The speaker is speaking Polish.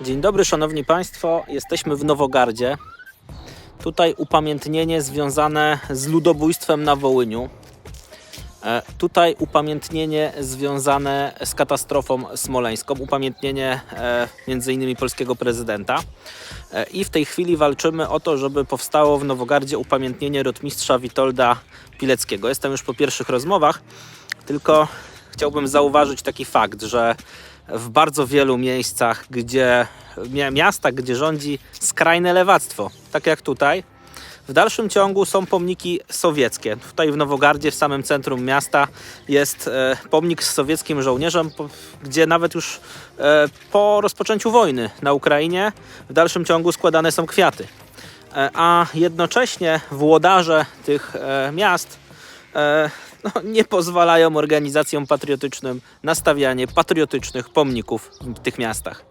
Dzień dobry, szanowni państwo. Jesteśmy w Nowogardzie. Tutaj upamiętnienie związane z ludobójstwem na Wołyniu. E, Tutaj upamiętnienie związane z katastrofą smoleńską, upamiętnienie e, między innymi polskiego prezydenta. E, I w tej chwili walczymy o to, żeby powstało w Nowogardzie upamiętnienie rotmistrza Witolda Pileckiego. Jestem już po pierwszych rozmowach, tylko chciałbym zauważyć taki fakt, że w bardzo wielu miejscach, gdzie mia- miastach, gdzie rządzi skrajne lewactwo, tak jak tutaj, w dalszym ciągu są pomniki sowieckie. Tutaj w Nowogardzie, w samym centrum miasta, jest e, pomnik z sowieckim żołnierzem, gdzie nawet już e, po rozpoczęciu wojny na Ukrainie w dalszym ciągu składane są kwiaty. E, a jednocześnie włodarze tych miast no, nie pozwalają organizacjom patriotycznym na stawianie patriotycznych pomników w tych miastach.